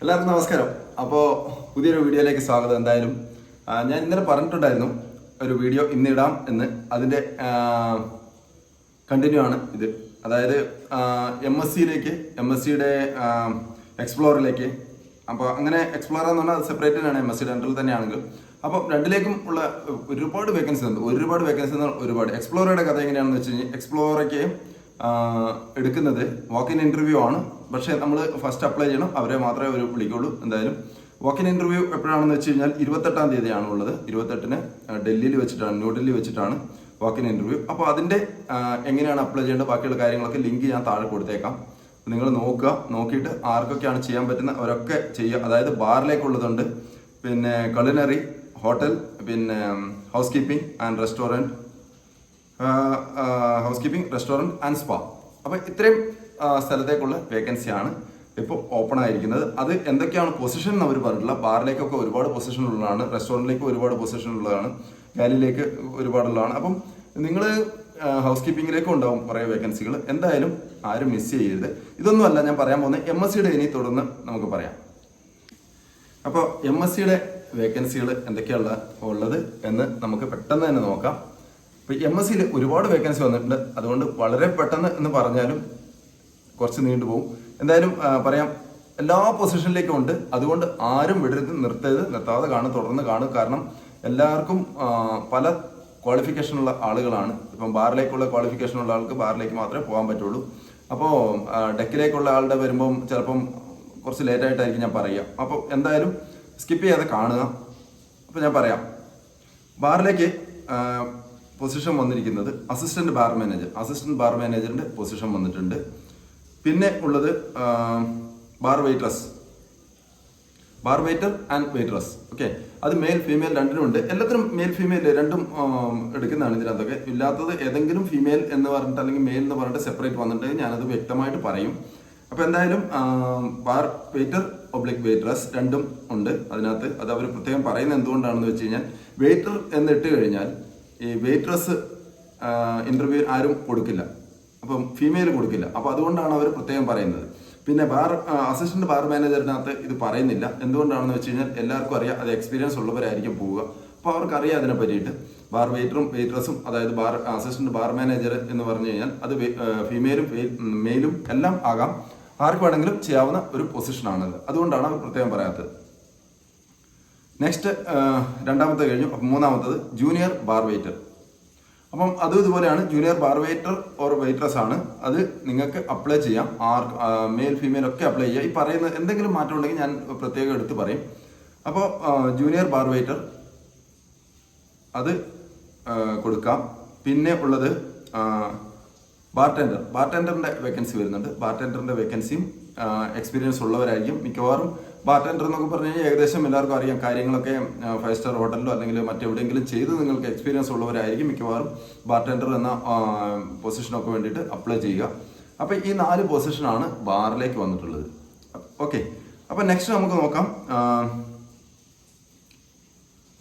എല്ലാവർക്കും നമസ്കാരം. അപ്പോൾ പുതിയൊരു വീഡിയോയിലേക്ക് സ്വാഗതം എന്തായാലും. ഞാൻ ഇന്നലെ പറഞ്ഞിട്ടുണ്ടായിരുന്നു ഒരു വീഡിയോ ഇന്നിടാം എന്ന്. അതിന്റെ കണ്ടിന്യൂ ആണ് ഇത്. അതായത് എം എസ് സിയിലേക്ക് എം എസ് സിയുടെ എക്സ്പ്ലോറിലേക്ക് അപ്പോൾ അങ്ങനെ എക്സ്പ്ലോർ എന്ന് പറഞ്ഞാൽ സെപ്പറേറ്റ് തന്നെയാണ് എം എസ് സിയുടെ അണ്ടറിൽ തന്നെയാണെങ്കിൽ അപ്പോൾ രണ്ടിലേക്കും ഉള്ള ഒരുപാട് വേക്കൻസി ഉണ്ട്. ഒരുപാട് വേക്കൻസി ഒരുപാട്. എക്സ്പ്ലോറയുടെ കഥ എങ്ങനെയാണെന്ന് വെച്ച് കഴിഞ്ഞാൽ എക്സ്പ്ലോറയ്ക്ക് എടുക്കുന്നത് വാക്ക് ഇൻ ഇന്റർവ്യൂ ആണ്. പക്ഷേ നമ്മൾ ഫസ്റ്റ് അപ്ലൈ ചെയ്യണം. അവരെ മാത്രമേ അവർ വിളിക്കുള്ളൂ. എന്തായാലും വാക്ക് ഇൻ ഇന്റർവ്യൂ എപ്പോഴാണെന്ന് വെച്ച് കഴിഞ്ഞാൽ ഇരുപത്തെട്ടാം തീയതിയാണ് ഉള്ളത്. ഇരുപത്തെട്ടിന് ഡൽഹിയിൽ വെച്ചിട്ടാണ് ന്യൂഡൽഹി വെച്ചിട്ടാണ് വാക്ക് ഇൻ ഇന്റർവ്യൂ അപ്പോൾ അതിന്റെ എങ്ങനെയാണ് അപ്ലൈ ചെയ്യേണ്ടത്? ബാക്കിയുള്ള കാര്യങ്ങളൊക്കെ ലിങ്ക് ഞാൻ താഴെ കൊടുത്തേക്കാം. നിങ്ങൾ നോക്കുക. നോക്കിയിട്ട് ആർക്കൊക്കെയാണ് ചെയ്യാൻ പറ്റുന്ന അവരൊക്കെ ചെയ്യുക. അതായത് ബാറിലേക്കുള്ളതുണ്ട്. പിന്നെ കളിനറി ഹോട്ടൽ പിന്നെ housekeeping and restaurant housekeeping restaurant and spa അപ്പോൾ ഇത്രയും സ്ഥലത്തേക്കുള്ള വേക്കൻസി ആണ് ഇപ്പോൾ ഓപ്പൺ ആയിരിക്കുന്നത്. അത് എന്തൊക്കെയാണ് പൊസിഷൻ എന്ന് അവർ പറഞ്ഞിട്ടില്ല. ബാറിലേക്കൊക്കെ ഒരുപാട് പൊസിഷൻ ഉള്ളതാണ്. റെസ്റ്റോറന്റിലേക്ക് ഒരുപാട് പൊസിഷൻ ഉള്ളതാണ്. ഗാലിയിലേക്ക് ഒരുപാടുള്ളതാണ് അപ്പം നിങ്ങൾ ഹൗസ് കീപ്പിങ്ങിലേക്കും ഉണ്ടാവും കുറേ വേക്കൻസികൾ എന്തായാലും ആരും മിസ് ചെയ്യരുത്. ഇതൊന്നുമല്ല ഞാൻ പറയാൻ പോകുന്നത് എം എസ് സിയുടെ ഇനി തുടർന്ന് നമുക്ക് പറയാം. അപ്പോൾ എം എസ് സിയുടെ വേക്കൻസികൾ എന്തൊക്കെയുള്ള ഉള്ളത് എന്ന് നമുക്ക് പെട്ടെന്ന് തന്നെ നോക്കാം. ഇപ്പോൾ എം എസ് സിയിൽ ഒരുപാട് വേക്കൻസി വന്നിട്ടുണ്ട്. അതുകൊണ്ട് വളരെ പെട്ടെന്ന് എന്ന് പറഞ്ഞാലും കുറച്ച് നീണ്ടുപോകും. എന്തായാലും പറയാം എല്ലാ പൊസിഷനിലേക്കും ഉണ്ട് അതുകൊണ്ട് ആരും വിടരുത് നിർത്തരുത് നിർത്താതെ കാണും തുടർന്ന് കാണും. കാരണം എല്ലാവർക്കും പല ക്വാളിഫിക്കേഷനുള്ള ആളുകളാണ്. ഇപ്പം ബാറിലേക്കുള്ള ക്വാളിഫിക്കേഷൻ ഉള്ള ആൾക്ക് ബാറിലേക്ക് മാത്രമേ പോകാൻ പറ്റുള്ളൂ. അപ്പോൾ ഡെക്കിലേക്കുള്ള ആളുടെ വരുമ്പം ചിലപ്പം കുറച്ച് ലേറ്റ് ആയിട്ടായിരിക്കും ഞാൻ പറയുക. അപ്പോൾ എന്തായാലും സ്കിപ്പ് ചെയ്യാതെ കാണുക. അപ്പോൾ ഞാൻ പറയാം. ബാറിലേക്ക് പൊസിഷൻ വന്നിരിക്കുന്നത് assistant bar manager assistant bar മാനേജറിന്റെ position വന്നിട്ടുണ്ട്. പിന്നെ ഉള്ളത് bar waitress bar waiter and waitress okay അത് മെയിൽ ഫീമെയിൽ രണ്ടിനും ഉണ്ട്. എല്ലാത്തിനും മെയിൽ ഫീമെയിൽ രണ്ടും എടുക്കുന്നതാണ് ഇതിനകത്തൊക്കെ ഇല്ലാത്തത് ഏതെങ്കിലും ഫീമെയിൽ എന്ന് പറഞ്ഞിട്ട് അല്ലെങ്കിൽ മെയിൽ എന്ന് പറഞ്ഞിട്ട് സെപ്പറേറ്റ് വന്നിട്ട് ഞാനത് വ്യക്തമായിട്ട് പറയും. അപ്പൊ എന്തായാലും ബാർ വെയിറ്റർ ഒബ്ലിക് വെയിട്രസ് രണ്ടും ഉണ്ട് അതിനകത്ത്. അത് അവർ പ്രത്യേകം പറയുന്നത് എന്തുകൊണ്ടാണെന്ന് വെച്ച് കഴിഞ്ഞാൽ വെയിറ്റർ എന്നിട്ട് കഴിഞ്ഞാൽ ഈ വെയിട്രസ് ഇന്റർവ്യൂ ആരും കൊടുക്കില്ല. അപ്പം ഫീമെയിൽ കൊടുക്കില്ല. അപ്പൊ അതുകൊണ്ടാണ് അവർ പ്രത്യേകം പറയുന്നത്. പിന്നെ ബാർ അസിസ്റ്റന്റ് ബാർ മാനേജറിനകത്ത് ഇത് പറയുന്നില്ല. എന്തുകൊണ്ടാണെന്ന് വെച്ച് കഴിഞ്ഞാൽ എല്ലാവർക്കും അറിയാം അത് എക്സ്പീരിയൻസ് ഉള്ളവരായിരിക്കും പോവുക. അപ്പോൾ അവർക്കറിയാം അതിനെ പറ്റിയിട്ട് ബാർ വെയിറ്ററും വെയിറ്ററസും അതായത് ബാർ അസിസ്റ്റന്റ് ബാർ മാനേജർ എന്ന് പറഞ്ഞു കഴിഞ്ഞാൽ അത് ഫീമെയിലും മെയിലും എല്ലാം ആകാം. ആർക്ക് വേണമെങ്കിലും ചെയ്യാവുന്ന ഒരു പൊസിഷനാണത് അതുകൊണ്ടാണ് അവർ പ്രത്യേകം പറയാത്തത്. നെക്സ്റ്റ് രണ്ടാമത്തെ കഴിഞ്ഞു. മൂന്നാമത്തത് ജൂനിയർ ബാർ വെയിറ്റർ അപ്പം അതും ഇതുപോലെയാണ്. Junior bar waiter or waitress ആണ്. അത് നിങ്ങൾക്ക് അപ്ലൈ ചെയ്യാം. ആർ മെയിൽ ഫീമെയിൽ ഒക്കെ അപ്ലൈ ചെയ്യാം ഈ പറയുന്ന എന്തെങ്കിലും മാറ്റം ഉണ്ടെങ്കിൽ ഞാൻ പ്രത്യേകം എടുത്ത് പറയും. അപ്പോൾ ജൂനിയർ ബാർ വെയിറ്റർ അത് കൊടുക്കാം. പിന്നെ ഉള്ളത് ബാർടെൻഡർ ബാർടെൻഡറിന്റെ വേക്കൻസി വരുന്നുണ്ട്. ബാർടെൻഡറിന്റെ വേക്കൻസിയും എക്സ്പീരിയൻസ് ഉള്ളവരായിരിക്കും. മിക്കവാറും ബാർടെൻഡർ എന്നൊക്കെ പറഞ്ഞു കഴിഞ്ഞാൽ ഏകദേശം എല്ലാവർക്കും അറിയാം. കാര്യങ്ങളൊക്കെ ഫൈവ് സ്റ്റാർ ഹോട്ടലിലോ അല്ലെങ്കിൽ മറ്റെവിടെയെങ്കിലും ചെയ്ത് നിങ്ങൾക്ക് എക്സ്പീരിയൻസ് ഉള്ളവരായിരിക്കും മിക്കവാറും ബാർടെൻഡർ എന്ന പൊസിഷനൊക്കെ വേണ്ടിയിട്ട് അപ്ലൈ ചെയ്യുക. അപ്പോൾ ഈ നാല് പൊസിഷനാണ് ബാറിലേക്ക് വന്നിട്ടുള്ളത്. ഓക്കെ അപ്പോൾ നെക്സ്റ്റ് നമുക്ക് നോക്കാം.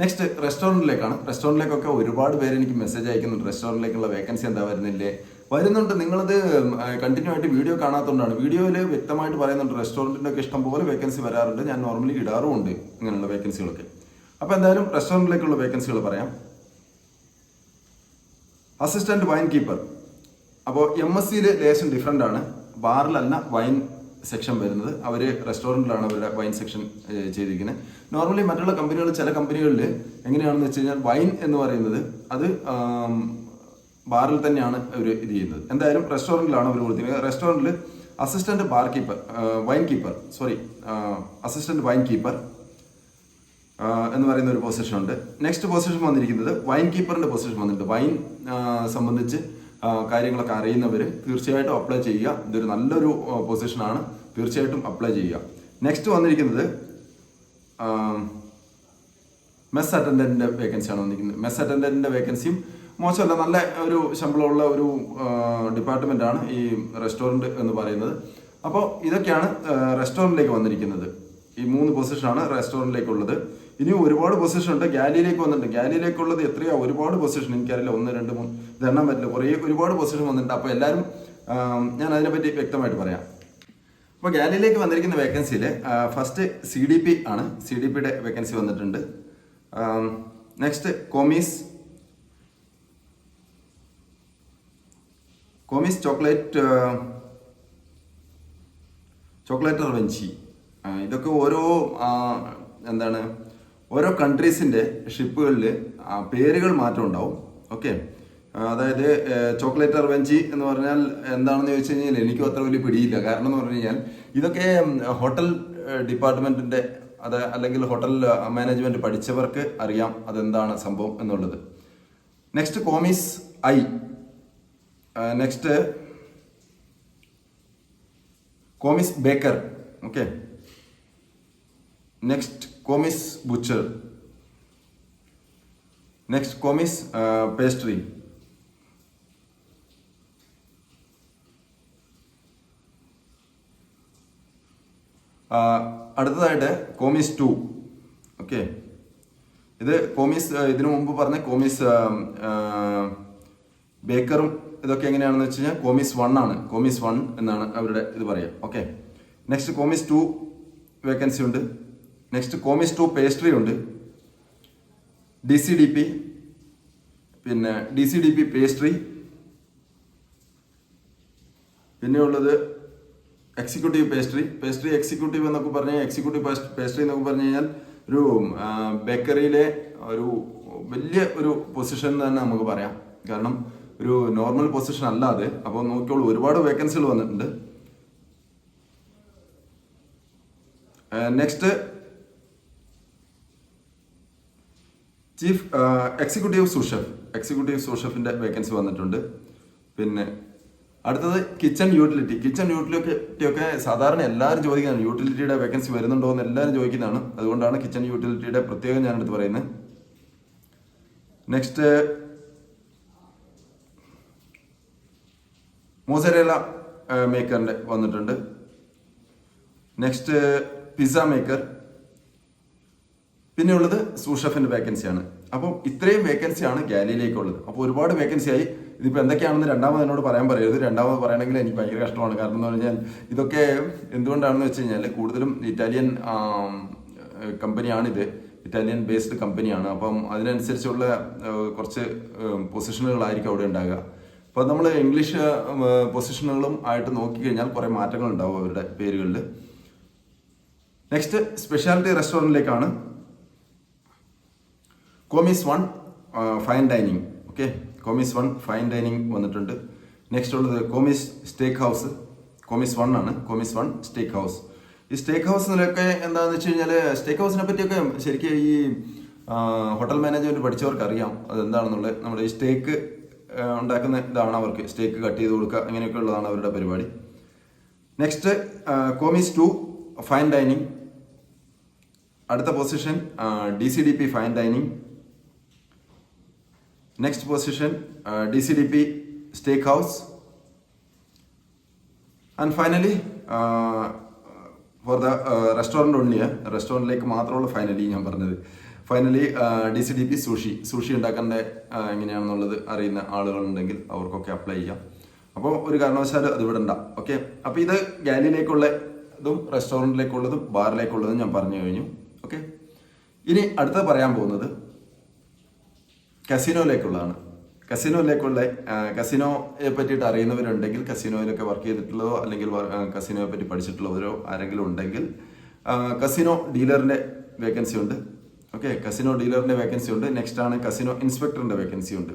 നെക്സ്റ്റ് റെസ്റ്റോറന്റിലേക്കാണ് റെസ്റ്റോറന്റിലേക്കൊക്കെ ഒരുപാട് പേര് എനിക്ക് മെസ്സേജ് അയക്കുന്നുണ്ട്. റെസ്റ്റോറന്റിലേക്കുള്ള വേക്കൻസി എന്താ വരുന്നില്ലേ? വരുന്നുണ്ട്. നിങ്ങളത് കണ്ടിന്യൂ ആയിട്ട് വീഡിയോ കാണാത്തതുകൊണ്ടാണ് വീഡിയോയിൽ വ്യക്തമായിട്ട് പറയുന്നുണ്ട് റെസ്റ്റോറന്റിന്റെ ഒക്കെ ഇഷ്ടം പോലെ വേക്കൻസി വരാറുണ്ട്. ഞാൻ നോർമലി ഇടാറുമുണ്ട് ഇങ്ങനെയുള്ള വേക്കൻസികളൊക്കെ അപ്പോൾ എന്തായാലും റെസ്റ്റോറന്റിലേക്കുള്ള വേക്കൻസികൾ പറയാം. അസിസ്റ്റന്റ് വൈൻ കീപ്പർ അപ്പോൾ എം എസ് സിയിൽ ലേശം ഡിഫറെന്റ് ആണ്. ബാറിലല്ല വൈൻ സെക്ഷൻ വരുന്നത്. അവർ റെസ്റ്റോറന്റിലാണ് അവരുടെ വൈൻ സെക്ഷൻ ചെയ്തിരിക്കുന്നത് നോർമലി മറ്റുള്ള കമ്പനികൾ ചില കമ്പനികളിൽ എങ്ങനെയാണെന്ന് വെച്ച് കഴിഞ്ഞാൽ വൈൻ എന്ന് പറയുന്നത് അത് ബാറിൽ തന്നെയാണ് അവർ ഇത് ചെയ്യുന്നത്. എന്തായാലും റെസ്റ്റോറന്റിലാണ് അവർ കൊടുത്തിരിക്കുന്നത്. റെസ്റ്റോറന്റിൽ assistant bar keeper wine keeper sorry assistant wine keeper എന്ന് പറയുന്ന ഒരു പൊസിഷൻ ഉണ്ട്. നെക്സ്റ്റ് പൊസിഷൻ വന്നിരിക്കുന്നത് വൈൻ കീപ്പറിന്റെ പൊസിഷൻ വന്നിട്ടുണ്ട് വൈൻ സംബന്ധിച്ച് കാര്യങ്ങളൊക്കെ അറിയുന്നവർ തീർച്ചയായിട്ടും അപ്ലൈ ചെയ്യുക. ഇതൊരു നല്ലൊരു പൊസിഷനാണ് തീർച്ചയായിട്ടും അപ്ലൈ ചെയ്യുക. നെക്സ്റ്റ് വന്നിരിക്കുന്നത് മെസ് അറ്റൻഡന്റിന്റെ വേക്കൻസിയാണ് വന്നിരിക്കുന്നത്. മെസ് അറ്റൻഡന്റിന്റെ വേക്കൻസിയും മോശമല്ല നല്ല ഒരു ശമ്പളമുള്ള ഒരു ആണ് ഈ റെസ്റ്റോറന്റ് എന്ന് പറയുന്നത്. അപ്പോൾ ഇതൊക്കെയാണ് റെസ്റ്റോറന്റിലേക്ക് വന്നിരിക്കുന്നത്. ഈ മൂന്ന് പൊസിഷനാണ് റെസ്റ്റോറന്റിലേക്കുള്ളത് ഇനിയും ഒരുപാട് പൊസിഷൻ ഉണ്ട് ഗാലിയിലേക്ക് വന്നിട്ടുണ്ട്. ഗാലിയിലേക്കുള്ളത് എത്രയാ? ഒരുപാട് പൊസിഷൻ. എനിക്കറിയില്ല. ഒന്ന് രണ്ട് മൂന്ന്. ഇതെണ്ണം പറ്റില്ല കുറേ ഒരുപാട് പൊസിഷൻ വന്നിട്ടുണ്ട്. അപ്പോൾ എല്ലാവരും ഞാൻ അതിനെപ്പറ്റി വ്യക്തമായിട്ട് പറയാം. അപ്പോൾ ഗാലിയിലേക്ക് വന്നിരിക്കുന്ന വേക്കൻസിയിൽ ഫസ്റ്റ് സി ഡി പി ആണ്. സി ഡി പിയുടെ വേക്കൻസി വന്നിട്ടുണ്ട്. Next commis commis chocolate chocolate റവഞ്ചി ഇതൊക്കെ ഓരോ എന്താണ് ഓരോ കൺട്രീസിന്റെ ഷിപ്പുകളിൽ പേരുകൾ മാറ്റം ഉണ്ടാവും. ഓക്കെ? അതായത് ചോക്ലേറ്റ് റവഞ്ചി എന്ന് പറഞ്ഞാൽ എന്താണെന്ന് ചോദിച്ചു കഴിഞ്ഞാൽ എനിക്കും അത്ര വലിയ പിടിയില്ല. കാരണം എന്ന് പറഞ്ഞു കഴിഞ്ഞാൽ ഇതൊക്കെ ഹോട്ടൽ ഡിപ്പാർട്ട്മെന്റിന്റെ അത് അല്ലെങ്കിൽ ഹോട്ടൽ മാനേജ്മെന്റ് പഠിച്ചവർക്ക് അറിയാം അതെന്താണ് സംഭവം എന്നുള്ളത്. Next commis I. Next commis baker okay next commis butcher next commis pastry അടുത്തതായിട്ട് കോമിസ് ടു ഓക്കെ ഇത് കോമിസ് ഇതിനു മുമ്പ് പറഞ്ഞ കോമിസ് ബേക്കറും ഇതൊക്കെ എങ്ങനെയാണെന്ന് വെച്ച് കഴിഞ്ഞാൽ കോമിസ് വൺ ആണ്. കോമിസ് വൺ എന്നാണ് അവരുടെ ഇത് പറയുക. Okay next commis two vacancy ഉണ്ട്. നെക്സ്റ്റ് കോമിസ് ടു പേസ്ട്രി ഉണ്ട്. ഡി സി ഡി പി പിന്നെ D C D P pastry പിന്നെയുള്ളത് എക്സിക്യൂട്ടീവ് പേസ്ട്രി പേസ്ട്രി എക്സിക്യൂട്ടീവ് എന്നൊക്കെ പറഞ്ഞാൽ എക്സിക്യൂട്ടീവ് പേസ്ട്രി എന്നൊക്കെ പറഞ്ഞു കഴിഞ്ഞാൽ ഒരു ബേക്കറിയിലെ ഒരു വലിയ ഒരു പൊസിഷൻ തന്നെ നമുക്ക് പറയാം. കാരണം ഒരു നോർമൽ പൊസിഷൻ അല്ലാതെ അപ്പൊ നോക്കിയോളൂ ഒരുപാട് വേക്കൻസികൾ വന്നിട്ടുണ്ട്. Next chief executive sous chef executive സൂഷഫിന്റെ vacancy വന്നിട്ടുണ്ട്. പിന്നെ അടുത്തത് കിച്ചൺ യൂട്ടിലിറ്റി കിച്ചൺ യൂട്ടിലിറ്റി ഒക്കെ സാധാരണ എല്ലാവരും ചോദിക്കുന്നതാണ് യൂട്ടിലിറ്റിയുടെ വേക്കൻസി വരുന്നുണ്ടോ എന്ന് എല്ലാവരും ചോദിക്കുന്നതാണ്. അതുകൊണ്ടാണ് കിച്ചൺ യൂട്ടിലിറ്റിയുടെ പ്രത്യേകം ഞാൻ എടുത്ത് പറയുന്നത്. നെക്സ്റ്റ് മോസരേല മേക്കറിന്റെ വന്നിട്ടുണ്ട്. Next pizza maker. പിന്നെ ഉള്ളത് സൂഷഫിന്റെ വേക്കൻസിയാണ്. അപ്പോൾ ഇത്രയും വേക്കൻസിയാണ് ഗാലിയിലേക്കുള്ളത്. അപ്പോൾ ഒരുപാട് വേക്കൻസി ആയി ഇതിപ്പോൾ എന്തൊക്കെയാണെന്ന് രണ്ടാമത് എന്നോട് പറയാൻ പറയരുത്. രണ്ടാമത് പറയണമെങ്കിൽ എനിക്ക് ഭയങ്കര കഷ്ടമാണ്. കാരണം എന്ന് പറഞ്ഞാൽ ഇതൊക്കെ എന്തുകൊണ്ടാണെന്ന് വെച്ച് കഴിഞ്ഞാൽ കൂടുതലും ഇറ്റാലിയൻ കമ്പനിയാണിത് ഇറ്റാലിയൻ ബേസ്ഡ് കമ്പനിയാണ്. അപ്പം അതിനനുസരിച്ചുള്ള കുറച്ച് പൊസിഷനുകളായിരിക്കും അവിടെ ഉണ്ടാകുക അപ്പോൾ നമ്മൾ ഇംഗ്ലീഷ് പൊസിഷനുകളും ആയിട്ട് നോക്കിക്കഴിഞ്ഞാൽ കുറേ മാറ്റങ്ങൾ ഉണ്ടാവും അവരുടെ പേരുകളിൽ next speciality റെസ്റ്റോറന്റിലേക്കാണ് commis one fine dining okay commis one fine dining വന്നിട്ടുണ്ട്. നെക്സ്റ്റ് ഉള്ളത് commis steak house commis one ആണ്. കോമീസ് വൺ സ്റ്റേക്ക് ഹൗസ് ഈ സ്റ്റേക്ക് ഹൗസിലൊക്കെ എന്താണെന്ന് വെച്ച് കഴിഞ്ഞാൽ സ്റ്റേക്ക് ഹൗസിനെ പറ്റിയൊക്കെ ശരിക്കും ഈ ഹോട്ടൽ മാനേജ്മെന്റ് പഠിച്ചവർക്ക് അറിയാം അതെന്താണെന്നുള്ളത്. നമ്മുടെ ഈ സ്റ്റേക്ക് ഉണ്ടാക്കുന്ന ഇതാണ് അവർക്ക്. സ്റ്റേക്ക് കട്ട് ചെയ്ത് കൊടുക്കുക അങ്ങനെയൊക്കെ ഉള്ളതാണ് അവരുടെ പരിപാടി. Next commis two fine dining അടുത്ത position D C D P fine dining next position D C D P steak house and finally for the restaurant only റെസ്റ്റോറന്റിലേക്ക് മാത്രമുള്ള ഫൈനലി ഞാൻ പറഞ്ഞത്. Finally D C D P sushi sushi ഉണ്ടാക്കേണ്ട എങ്ങനെയാണെന്നുള്ളത് അറിയുന്ന ആളുകളുണ്ടെങ്കിൽ അവർക്കൊക്കെ apply ചെയ്യാം. അപ്പോൾ ഒരു കാരണവശാലും അത് വിടണ്ട ഓക്കെ അപ്പോൾ ഇത് ഗാലിയിലേക്കുള്ള ഇതും റെസ്റ്റോറന്റിലേക്കുള്ളതും ബാറിലേക്കുള്ളതും ഞാൻ പറഞ്ഞു കഴിഞ്ഞു. ഓക്കെ ഇനി അടുത്ത പറയാൻ പോകുന്നത് കസിനോയിലേക്കുള്ളതാണ്. കസിനോയിലേക്കുള്ള കസിനോയെ പറ്റിയിട്ട് അറിയുന്നവരുണ്ടെങ്കിൽ കസിനോയിലൊക്കെ വർക്ക് ചെയ്തിട്ടുള്ളതോ അല്ലെങ്കിൽ കസിനോയെ പറ്റി പഠിച്ചിട്ടുള്ളവരോ ആരെങ്കിലും ഉണ്ടെങ്കിൽ കസിനോ ഡീലറിന്റെ വേക്കൻസി ഉണ്ട്. ഓക്കെ കസിനോ ഡീലറിന്റെ വേക്കൻസി ഉണ്ട്. നെക്സ്റ്റ് ആണ് കസിനോ ഇൻസ്പെക്ടറിന്റെ വേക്കൻസി ഉണ്ട്.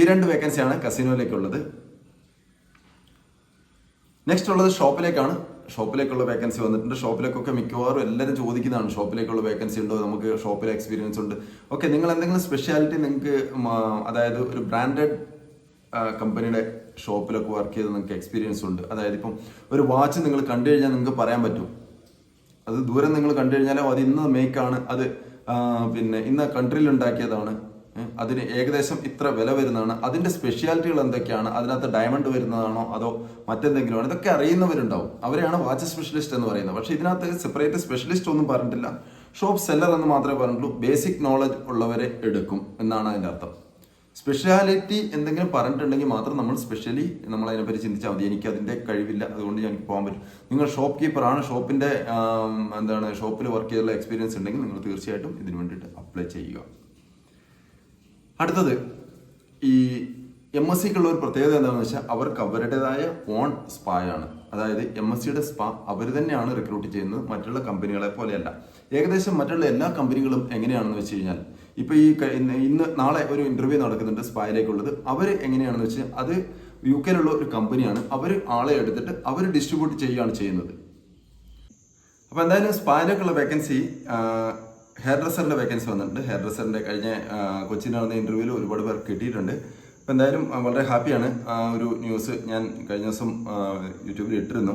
ഈ രണ്ട് വേക്കൻസിയാണ് കസിനോയിലേക്കുള്ളത് നെക്സ്റ്റ് ഉള്ളത് ഷോപ്പിലേക്കാണ് ഷോപ്പിലേക്കുള്ള വേക്കൻസി വന്നിട്ടുണ്ട്. ഷോപ്പിലേക്കൊക്കെ മിക്കവാറും എല്ലാവരും ചോദിക്കുന്നതാണ് ഷോപ്പിലേക്കുള്ള വേക്കൻസി ഉണ്ടോ? നമുക്ക് ഷോപ്പിലെ എക്സ്പീരിയൻസ് ഉണ്ട്. ഓക്കെ നിങ്ങൾ എന്തെങ്കിലും സ്പെഷ്യാലിറ്റി നിങ്ങൾക്ക് അതായത് ഒരു ബ്രാൻഡഡ് കമ്പനിയുടെ ഷോപ്പിലൊക്കെ വർക്ക് ചെയ്ത് നിങ്ങൾക്ക് എക്സ്പീരിയൻസ് ഉണ്ട്. അതായത് ഇപ്പം ഒരു വാച്ച് നിങ്ങൾ കണ്ടു കഴിഞ്ഞാൽ നിങ്ങൾക്ക് പറയാൻ പറ്റും. അത് ദൂരം നിങ്ങൾ കണ്ടു കഴിഞ്ഞാലോ അത് ഇന്ന് മേക്കാണ് അത് പിന്നെ ഇന്ന് കൺട്രിയിൽ ഉണ്ടാക്കിയതാണ്. അതിന് ഏകദേശം ഇത്ര വില വരുന്നതാണ്. അതിന്റെ സ്പെഷ്യാലിറ്റികൾ എന്തൊക്കെയാണ്? അതിനകത്ത് ഡയമണ്ട് വരുന്നതാണോ? അതോ മറ്റെന്തെങ്കിലും ഇതൊക്കെ അറിയുന്നവരുണ്ടാവും. അവരെയാണ് വാച്ച് സ്പെഷ്യലിസ്റ്റ് എന്ന് പറയുന്നത്. പക്ഷെ ഇതിനകത്ത് സെപ്പറേറ്റ് സ്പെഷ്യലിസ്റ്റ് ഒന്നും പറഞ്ഞിട്ടില്ല. ഷോപ്പ് സെല്ലർ എന്ന് മാത്രമേ പറഞ്ഞിട്ടുള്ളൂ. ബേസിക് നോളജ് ഉള്ളവരെ എടുക്കും എന്നാണ് അതിന്റെ അർത്ഥം. സ്പെഷ്യാലിറ്റി എന്തെങ്കിലും പറഞ്ഞിട്ടുണ്ടെങ്കിൽ മാത്രം നമ്മൾ സ്പെഷ്യലി നമ്മൾ അതിനെപ്പറ്റി ചിന്തിച്ചാൽ മതി. എനിക്ക് അതിന്റെ കഴിവില്ല. അതുകൊണ്ട് എനിക്ക് പോകാൻ പറ്റും. നിങ്ങൾ ഷോപ്പ് കീപ്പറാണ് ഷോപ്പിന്റെ എന്താണ് ഷോപ്പിൽ വർക്ക് ചെയ്തുള്ള എക്സ്പീരിയൻസ് ഉണ്ടെങ്കിൽ നിങ്ങൾ തീർച്ചയായിട്ടും ഇതിന് വേണ്ടിയിട്ട് അപ്ലൈ ചെയ്യുക. അടുത്തത് ഈ എം എസ് സിക്കുള്ള ഒരു പ്രത്യേകത എന്താണെന്ന് വെച്ചാൽ അവർക്ക് അവരുടേതായ ഓൺ സ്പായാണ് അതായത് എം എസ് സിയുടെ സ്പാ അവർ തന്നെയാണ് റിക്രൂട്ട് ചെയ്യുന്നത്. മറ്റുള്ള കമ്പനികളെ പോലെയല്ല. ഏകദേശം മറ്റുള്ള എല്ലാ കമ്പനികളും എങ്ങനെയാണെന്ന് വെച്ച് കഴിഞ്ഞാൽ ഇപ്പൊ ഈ ഇന്ന് നാളെ ഒരു ഇന്റർവ്യൂ നടക്കുന്നുണ്ട് സ്പായിലേക്കുള്ളത് അവർ എങ്ങനെയാണെന്ന് വെച്ചാൽ അത് യു കെയിലുള്ള ഒരു കമ്പനിയാണ്. അവർ ആളെ എടുത്തിട്ട് അവർ ഡിസ്ട്രിബ്യൂട്ട് ചെയ്യുകയാണ് ചെയ്യുന്നത്. അപ്പോൾ എന്തായാലും സ്പായിലേക്കുള്ള വേക്കൻസി ഹെയർ ഡ്രസ്സറിന്റെ വേക്കൻസി വന്നിട്ടുണ്ട്. ഹെയർ ഡ്രസ്സറിന്റെ കഴിഞ്ഞ കൊച്ചി നടന്ന ഇന്റർവ്യൂവിൽ ഒരുപാട് പേർ കിട്ടിയിട്ടുണ്ട്. അപ്പോൾ എന്തായാലും വളരെ ഹാപ്പിയാണ് ആ ഒരു ന്യൂസ് ഞാൻ കഴിഞ്ഞ ദിവസം യൂട്യൂബിൽ ഇട്ടിരുന്നു.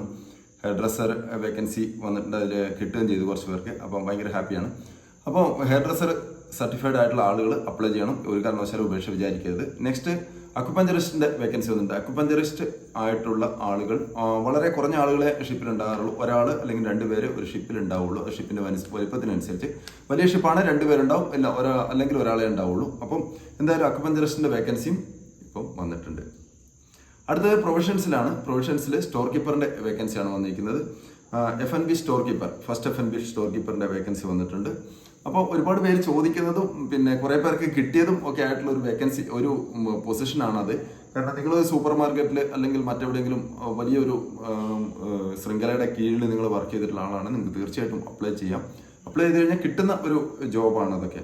ഹെയർ ഡ്രസ്സർ വേക്കൻസി വന്നിട്ടുണ്ട്. അതിൽ കിട്ടുകയും ചെയ്തു കുറച്ച് പേർക്ക്. അപ്പം ഭയങ്കര ഹാപ്പിയാണ് അപ്പോൾ ഹെയർ ഡ്രസ്സർ സർട്ടിഫൈഡ് ആയിട്ടുള്ള ആളുകൾ അപ്ലൈ ചെയ്യണം. ഒരു കാരണവശാലും ഉപേക്ഷ വിചാരിക്കരുത്. നെക്സ്റ്റ് അക്കുപഞ്ചറിസ്റ്റിന്റെ വേക്കൻസി വന്നിട്ടുണ്ട്. അക്കുപഞ്ചറിസ്റ്റ് ആയിട്ടുള്ള ആളുകൾ വളരെ കുറഞ്ഞ ആളുകളെ ഷിപ്പിൽ ഉണ്ടാകാറുള്ളൂ. ഒരാൾ അല്ലെങ്കിൽ രണ്ടുപേര് ഒരു ഷിപ്പിൽ ഉണ്ടാവുള്ളൂ. ഷിപ്പിന്റെ വലുപ്പ- വലിപ്പത്തിനനുസരിച്ച്. വലിയ ഷിപ്പാണ് രണ്ടുപേരുണ്ടാവും അല്ല ഒരാ അല്ലെങ്കിൽ ഒരാളെ ഉണ്ടാവുള്ളൂ. അപ്പം എന്തായാലും അക്കുപഞ്ചറിസ്റ്റിന്റെ വേക്കൻസിയും ഇപ്പം വന്നിട്ടുണ്ട്. അടുത്തത് പ്രൊവിഷൻസിലാണ് പ്രൊവിഷൻസിൽ സ്റ്റോർ കീപ്പറിന്റെ വേക്കൻസിയാണ് വന്നിരിക്കുന്നത്. F N B store keeper first F N B store കീപ്പറിന്റെ vacancy വന്നിട്ടുണ്ട്. അപ്പോൾ ഒരുപാട് പേര് ചോദിക്കുന്നതും പിന്നെ കുറേ പേർക്ക് കിട്ടിയതും ഒക്കെ ആയിട്ടുള്ള ഒരു വേക്കൻസി ഒരു പൊസിഷനാണ് അത് കാരണം നിങ്ങൾ സൂപ്പർ മാർക്കറ്റിൽ അല്ലെങ്കിൽ മറ്റെവിടെയെങ്കിലും വലിയൊരു ശൃംഖലയുടെ കീഴിൽ നിങ്ങൾ വർക്ക് ചെയ്തിട്ടുള്ള ആളാണ് നിങ്ങൾക്ക് തീർച്ചയായിട്ടും അപ്ലൈ ചെയ്യാം. അപ്ലൈ ചെയ്ത് കഴിഞ്ഞാൽ കിട്ടുന്ന ഒരു ജോബാണ് അതൊക്കെ.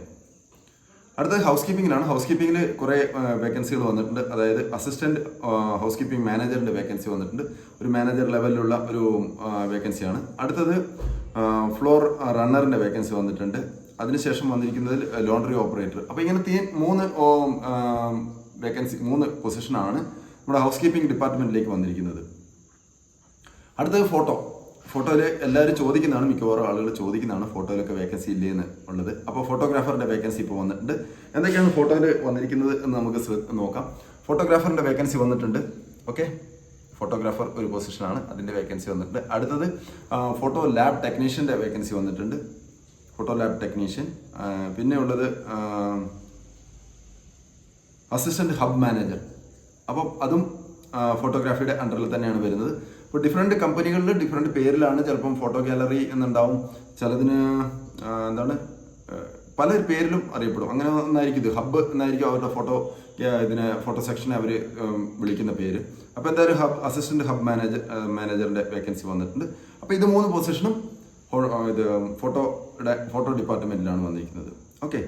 അടുത്തത് ഹൗസ് കീപ്പിംഗിലാണ് ഹൗസ് കീപ്പിംഗിൽ കുറേ വേക്കൻസികൾ വന്നിട്ടുണ്ട്. അതായത് അസിസ്റ്റന്റ് ഹൗസ് കീപ്പിംഗ് മാനേജറിന്റെ വേക്കൻസി വന്നിട്ടുണ്ട്. ഒരു മാനേജർ ലെവലിലുള്ള ഒരു വേക്കൻസിയാണ് അടുത്തത് ഫ്ലോർ റണ്ണറിന്റെ വേക്കൻസി വന്നിട്ടുണ്ട്. അതിനുശേഷം വന്നിരിക്കുന്നത് ലോണ്ടറി ഓപ്പറേറ്റർ. അപ്പോൾ ഇങ്ങനത്തെ മൂന്ന് വേക്കൻസി മൂന്ന് പൊസിഷനാണ് നമ്മുടെ ഹൗസ് കീപ്പിംഗ് ഡിപ്പാർട്ട്മെന്റിലേക്ക് വന്നിരിക്കുന്നത്. അടുത്തത് ഫോട്ടോ. ഫോട്ടോയിൽ എല്ലാവരും ചോദിക്കുന്നതാണ് മിക്കവാറും ആളുകൾ ചോദിക്കുന്നതാണ് ഫോട്ടോയിലൊക്കെ വേക്കൻസി ഇല്ലേ എന്ന് ഉള്ളത്. അപ്പോൾ ഫോട്ടോഗ്രാഫറിന്റെ വേക്കൻസി ഇപ്പോൾ വന്നിട്ടുണ്ട്. എന്തൊക്കെയാണ് ഫോട്ടോയിൽ വന്നിരിക്കുന്നത് എന്ന് നമുക്ക് നോക്കാം. ഫോട്ടോഗ്രാഫറിന്റെ വേക്കൻസി വന്നിട്ടുണ്ട്. ഓക്കെ? ഫോട്ടോഗ്രാഫർ ഒരു പൊസിഷനാണ് അതിന്റെ വേക്കൻസി വന്നിട്ടുണ്ട്. അടുത്തത് ഫോട്ടോ ലാബ് ടെക്നീഷ്യന്റെ വേക്കൻസി വന്നിട്ടുണ്ട്. ഫോട്ടോ ലാബ് ടെക്നീഷ്യൻ പിന്നെ ഉള്ളത് അസിസ്റ്റന്റ് ഹബ് മാനേജർ അപ്പം അതും ഫോട്ടോഗ്രാഫിയുടെ അണ്ടറിൽ തന്നെയാണ് വരുന്നത്. ഇപ്പോൾ ഡിഫറെന്റ് കമ്പനികളിൽ ഡിഫറെന്റ് പേരിലാണ് ചിലപ്പം ഫോട്ടോ ഗാലറി എന്നുണ്ടാവും. ചിലതിന് എന്താണ് പല പേരിലും അറിയപ്പെടും. അങ്ങനെ ഒന്നായിരിക്കും ഇത്. ഹബ്ബ് എന്നായിരിക്കും അവരുടെ ഫോട്ടോ ഇതിനെ ഫോട്ടോ സെക്ഷനെ അവർ വിളിക്കുന്ന പേര്. അപ്പോൾ എന്തായാലും ഹബ് അസിസ്റ്റന്റ് ഹബ് മാനേജർ മാനേജറിന്റെ വേക്കൻസി വന്നിട്ടുണ്ട്. അപ്പോൾ ഇത് മൂന്ന് പൊസിഷനും ഇത് ഫോട്ടോയുടെ ഫോട്ടോ ഡിപ്പാർട്ട്മെന്റിലാണ് വന്നിരിക്കുന്നത്. ഓക്കെ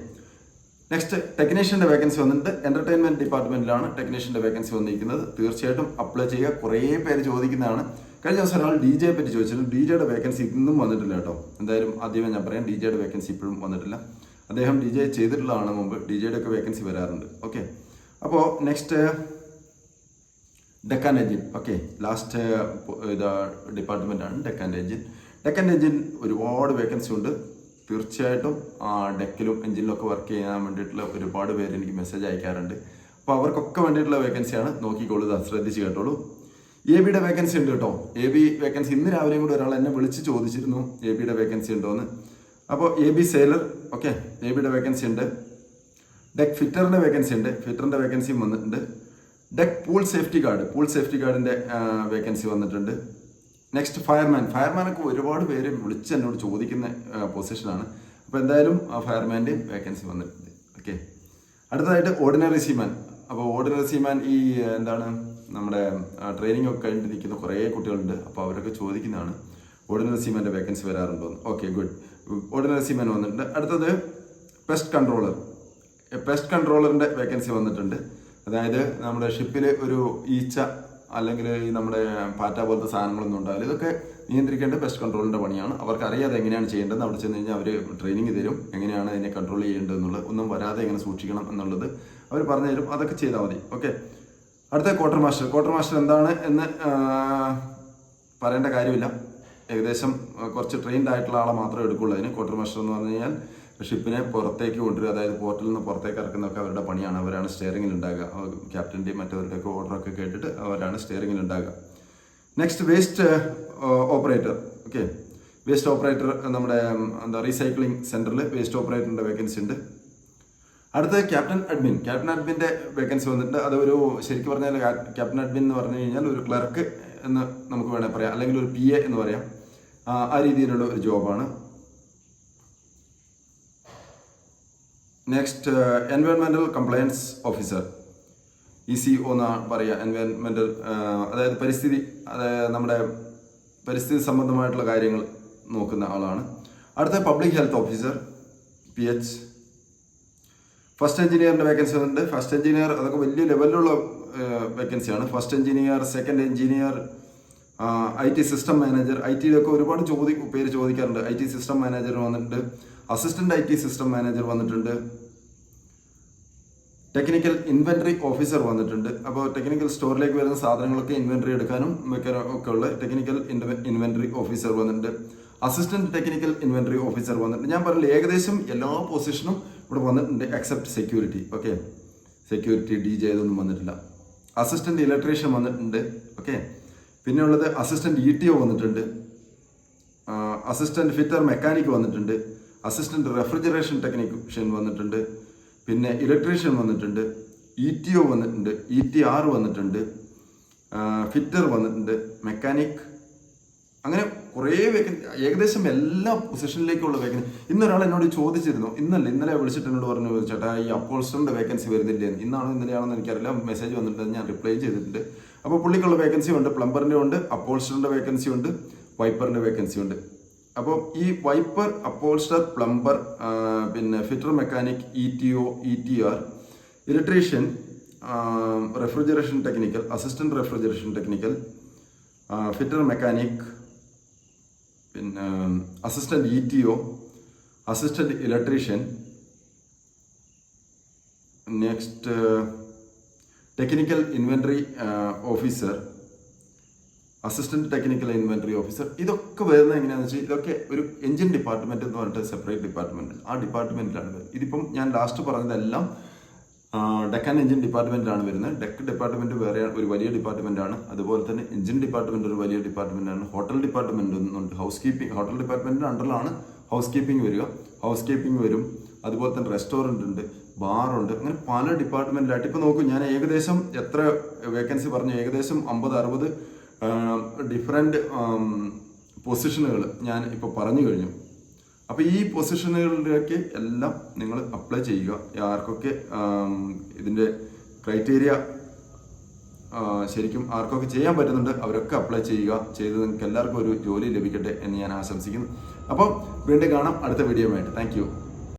നെക്സ്റ്റ് ടെക്നീഷ്യന്റെ വേക്കൻസി വന്നിട്ട് എന്റർടൈൻമെന്റ് ഡിപ്പാർട്ട്മെന്റിലാണ് ടെക്നീഷ്യന്റെ വേക്കൻസി വന്നിരിക്കുന്നത്. തീർച്ചയായിട്ടും അപ്ലൈ ചെയ്യുക. കുറേ പേര് ചോദിക്കുന്നതാണ്. കഴിഞ്ഞ ദിവസം ഒരാൾ ഡി ജെയെ പറ്റി ചോദിച്ചിരുന്നു. ഡി ജെയുടെ വേക്കൻസി ഇന്നും വന്നിട്ടില്ല കേട്ടോ. എന്തായാലും ആദ്യമേ ഞാൻ പറയാം ഡി ജെയുടെ വേക്കൻസി ഇപ്പോഴും വന്നിട്ടില്ല. അദ്ദേഹം ഡി ജെ ചെയ്തിട്ടുള്ളതാണ് മുമ്പ് ഡി ജെയുടെ ഒക്കെ വേക്കൻസി വരാറുണ്ട്. ഓക്കെ അപ്പോൾ next deck and engine okay last ഇത് ഡിപ്പാർട്ട്മെന്റാണ് deck and engine deck and engine ഒരുപാട് വേക്കൻസി ഉണ്ട്. തീർച്ചയായിട്ടും ഡെക്കിലും എഞ്ചിനിലും ഒക്കെ വർക്ക് ചെയ്യാൻ വേണ്ടിയിട്ടുള്ള ഒരുപാട് പേര് എനിക്ക് മെസ്സേജ് അയക്കാറുണ്ട്. അപ്പോൾ അവർക്കൊക്കെ വേണ്ടിയിട്ടുള്ള വേക്കൻസിയാണ് നോക്കിക്കോളൂ ശ്രദ്ധിച്ച് കേട്ടോളൂ. എ ബിയുടെ വേക്കൻസി ഉണ്ട് കേട്ടോ. എ ബി വേക്കൻസി ഇന്ന് രാവിലെയും കൂടെ ഒരാൾ എന്നെ വിളിച്ച് ചോദിച്ചിരുന്നു എ ബിയുടെ വേക്കൻസി ഉണ്ടോ എന്ന് അപ്പോൾ A B sailor okay A ബിയുടെ വേക്കൻസി ഉണ്ട്. ഡെക്ക് ഫിറ്ററിന്റെ വേക്കൻസി ഉണ്ട്. ഫിറ്ററിന്റെ വേക്കൻസിയും വന്നിട്ടുണ്ട്. Deck pool safety guard pool safety ഗാർഡിന്റെ vacancy വന്നിട്ടുണ്ട്. നെക്സ്റ്റ് ഫയർമാൻ ഫയർമാനൊക്കെ ഒരുപാട് പേര് വിളിച്ച് എന്നോട് ചോദിക്കുന്ന പൊസിഷനാണ് അപ്പോൾ എന്തായാലും ഫയർമാന്റെയും വേക്കൻസി വന്നിട്ടുണ്ട്. ഓക്കെ അടുത്തതായിട്ട് ഓർഡിനറി സീമാൻ അപ്പോൾ ഓർഡിനറി സീമാൻ ഈ എന്താണ് നമ്മുടെ ട്രെയിനിങ് ഒക്കെ കഴിഞ്ഞിട്ട് നിൽക്കുന്ന കുറേ കുട്ടികളുണ്ട്. അപ്പോൾ അവരൊക്കെ ചോദിക്കുന്നതാണ് ഓർഡിനറി സീമാന്റെ വേക്കൻസി വരാറുണ്ടോ ഓക്കെ ഗുഡ് ഓർഡിനറി സീമാൻ വന്നിട്ടുണ്ട്. അടുത്തത് പെസ്റ്റ് കൺട്രോളർ പെസ്റ്റ് കൺട്രോളറിന്റെ വേക്കൻസി വന്നിട്ടുണ്ട്. അതായത് നമ്മുടെ ഷിപ്പിൽ ഒരു ഈച്ച അല്ലെങ്കിൽ ഈ നമ്മുടെ പാറ്റ പോലത്തെ സാധനങ്ങളൊന്നും ഉണ്ടാവില്ല. ഇതൊക്കെ നിയന്ത്രിക്കേണ്ട പെസ്റ്റ് കൺട്രോളിന്റെ പണിയാണ്. അവർക്ക് അറിയാതെ എങ്ങനെയാണ് ചെയ്യേണ്ടത് അവിടെ ചെന്ന് കഴിഞ്ഞാൽ അവർ ട്രെയിനിങ് തരും. എങ്ങനെയാണ് അതിനെ കൺട്രോൾ ചെയ്യേണ്ടത് എന്നുള്ളത് ഒന്നും വരാതെ എങ്ങനെ സൂക്ഷിക്കണം എന്നുള്ളത് അവർ പറഞ്ഞു തരും അതൊക്കെ ചെയ്താൽ മതി. ഓക്കെ അടുത്ത ക്വാർട്ടർ മാസ്റ്റർ ക്വാർട്ടർ മാസ്റ്റർ എന്താണ് എന്ന് പറയേണ്ട കാര്യമില്ല. ഏകദേശം കുറച്ച് ട്രെയിൻഡ് ആയിട്ടുള്ള ആളെ മാത്രമേ എടുക്കുള്ളൂ. അതിന് ക്വാർട്ടർ മാസ്റ്റർ എന്ന് പറഞ്ഞു കഴിഞ്ഞാൽ ഷിപ്പിനെ പുറത്തേക്ക് കൊണ്ടുവരിക അതായത് പോർട്ടിൽ നിന്ന് പുറത്തേക്ക് ഇറക്കുന്നതൊക്കെ അവരുടെ പണിയാണ്. അവരാണ് സ്റ്റിയറിംഗിൽ ഉണ്ടാകുക. ക്യാപ്റ്റന്റെയും മറ്റവരുടെയൊക്കെ ഓർഡറൊക്കെ കേട്ടിട്ട് അവരാണ് സ്റ്റിയറിംഗിൽ ഉണ്ടാകുക. Next waste operator okay waste operator നമ്മുടെ എന്താ റീസൈക്ലിംഗ് സെന്ററിൽ വേസ്റ്റ് ഓപ്പറേറ്ററിന്റെ വേക്കൻസി ഉണ്ട്. അടുത്ത ക്യാപ്റ്റൻ അഡ്മിൻ ക്യാപ്റ്റൻ അഡ്മിന്റെ വേക്കൻസി വന്നിട്ട് അത് ഒരു ശരിക്കും പറഞ്ഞാൽ ക്യാപ്റ്റൻ അഡ്മിൻ എന്ന് പറഞ്ഞു കഴിഞ്ഞാൽ ഒരു ക്ലർക്ക് എന്ന് നമുക്ക് വേണമെങ്കിൽ പറയാം. അല്ലെങ്കിൽ ഒരു പി എ എന്ന് പറയാം. ആ രീതിയിലുള്ള ഒരു ജോബാണ് next എൻവയോൺമെന്റൽ compliance officer E C O എന്നാണ് പറയുക എൻവയോൺമെന്റൽ അതായത് പരിസ്ഥിതി അതായത് നമ്മുടെ പരിസ്ഥിതി സംബന്ധമായിട്ടുള്ള കാര്യങ്ങൾ നോക്കുന്ന ആളാണ്. അടുത്ത public health officer P H first എഞ്ചിനീയറിന്റെ vacancy ഉണ്ട് ഫസ്റ്റ് എഞ്ചിനീയർ അതൊക്കെ വലിയ ലെവലിലുള്ള വേക്കൻസിയാണ് first engineer second engineer I T system manager I ടിയിലൊക്കെ ഒരുപാട് ചോദി പേര് ചോദിക്കാറുണ്ട്. ഐ ടി സിസ്റ്റം മാനേജർ വന്നിട്ടുണ്ട്. Assistant I T system manager വന്നിട്ടുണ്ട്. ടെക്നിക്കൽ ഇൻവെന്ററി ഓഫീസർ വന്നിട്ടുണ്ട്. അപ്പോൾ ടെക്നിക്കൽ സ്റ്റോറിലേക്ക് വരുന്ന സാധനങ്ങളൊക്കെ ഇൻവെന്ററി എടുക്കാനും വെക്കാനും ഒക്കെ ഉള്ള ടെക്നിക്കൽ ഇൻവെന്ററി ഓഫീസർ വന്നിട്ടുണ്ട്. അസിസ്റ്റന്റ് ടെക്നിക്കൽ ഇൻവെന്ററി ഓഫീസർ വന്നിട്ടുണ്ട്. ഞാൻ പറഞ്ഞില്ല ഏകദേശം എല്ലാ പൊസിഷനും ഇവിടെ വന്നിട്ടുണ്ട് except security okay security D J ഇതൊന്നും വന്നിട്ടില്ല. അസിസ്റ്റന്റ് ഇലക്ട്രീഷ്യൻ വന്നിട്ടുണ്ട്. ഓക്കെ പിന്നെ ഉള്ളത് അസിസ്റ്റന്റ് ഇ ടി ഒ വന്നിട്ടുണ്ട് അസിസ്റ്റന്റ് ഫിറ്റർ മെക്കാനിക് വന്നിട്ടുണ്ട്. അസിസ്റ്റന്റ് റെഫ്രിജറേഷൻ ടെക്നീഷ്യൻ വന്നിട്ടുണ്ട് പിന്നെ ഇലക്ട്രീഷ്യൻ വന്നിട്ടുണ്ട് ഇ ടി ഒ വന്നിട്ടുണ്ട് ഇ ടി ആർ വന്നിട്ടുണ്ട് ഫിറ്റർ വന്നിട്ടുണ്ട് മെക്കാനിക് അങ്ങനെ കുറേ വേക്കൻസി ഏകദേശം എല്ലാ പൊസിഷനിലേക്കുള്ള വേക്കൻസി ഇന്നൊരാൾ എന്നോട് ചോദിച്ചിരുന്നു ഇന്നല്ല ഇന്നലെ വിളിച്ചിട്ട് എന്നോട് പറഞ്ഞു ചേട്ടാ ഈ അപ്പോൾസ്റ്ററിന്റെ വേക്കൻസി വരുന്നില്ല എന്ന്." ഇന്നാണോ ഇന്നലെയാണെന്ന് എനിക്കറിയില്ല മെസ്സേജ് വന്നിട്ടുണ്ട് ഞാൻ റിപ്ലൈ ചെയ്തിട്ടുണ്ട്. അപ്പോൾ പുള്ളിക്കുള്ള വേക്കൻസി ഉണ്ട് പ്ലംബറിന്റെ ഉണ്ട് അപ്പോൾസ്റ്ററിന്റെ വേക്കൻസി ഉണ്ട് വൈപ്പറിന്റെ വേക്കൻസി ഉണ്ട്. അപ്പോൾ ഈ വൈപ്പർ അപ്പോൾസ്റ്റർ പ്ലംബർ പിന്നെ fitter mechanic E T O E T R electrician refrigeration technical assistant refrigeration technical fitter mechanic പിന്നെ assistant E T O assistant electrician next technical inventory officer assistant technical inventory officer ഇതൊക്കെ വരുന്നത് എങ്ങനെയാണെന്ന് വെച്ചാൽ ഇതൊക്കെ ഒരു engine department എന്ന് പറഞ്ഞിട്ട് separate department ആ ഡിപ്പാർട്ട്മെന്റിലാണ് വരുന്നത്. ഇതിപ്പം ഞാൻ ലാസ്റ്റ് പറഞ്ഞതെല്ലാം ഡെക്കൻ എഞ്ചിൻ ഡിപ്പാർട്ട്മെന്റിലാണ് വരുന്നത്. ഡെക്ക് ഡിപ്പാർട്ട്മെന്റ് വേറെ ഒരു വലിയ ആണ് അതുപോലെ തന്നെ എഞ്ചിൻ ഡിപ്പാർട്ട്മെന്റ് ഒരു വലിയ ഡിപ്പാർട്ട്മെന്റ് ആണ് ഹോട്ടൽ ഡിപ്പാർട്ട്മെന്റ് ഒന്നുണ്ട്. ഹൗസ് കീപ്പിംഗ് ഹോട്ടൽ ഡിപ്പാർട്ട്മെന്റിന്റെ അണ്ടറിലാണ് ഹൗസ് കീപ്പിംഗ് വരിക. ഹൗസ് കീപ്പിംഗ് വരും. അതുപോലെ തന്നെ റെസ്റ്റോറന്റ് ഉണ്ട് ബാറുണ്ട് അങ്ങനെ പല ഡിപ്പാർട്ട്മെന്റിലായിട്ട് ഇപ്പൊ നോക്കൂ ഞാൻ ഏകദേശം എത്ര വേക്കൻസി പറഞ്ഞു ഏകദേശം അമ്പത് അറുപത് ഡിഫറെന്റ് പൊസിഷനുകൾ ഞാൻ ഇപ്പോൾ പറഞ്ഞു കഴിഞ്ഞു. അപ്പോൾ ഈ പൊസിഷനുകളിലേക്ക് എല്ലാം നിങ്ങൾ അപ്ലൈ ചെയ്യുക. ആർക്കൊക്കെ ഇതിന്റെ ക്രൈറ്റീരിയ ശരിക്കും ആർക്കൊക്കെ ചെയ്യാൻ പറ്റുന്നുണ്ട് അവരൊക്കെ അപ്ലൈ ചെയ്യുക. ചെയ്ത് നിങ്ങൾക്ക് എല്ലാവർക്കും ഒരു ജോലി ലഭിക്കട്ടെ എന്ന് ഞാൻ ആശംസിക്കുന്നു. അപ്പം വീണ്ടും കാണാം അടുത്ത വീഡിയോ ആയിട്ട് താങ്ക്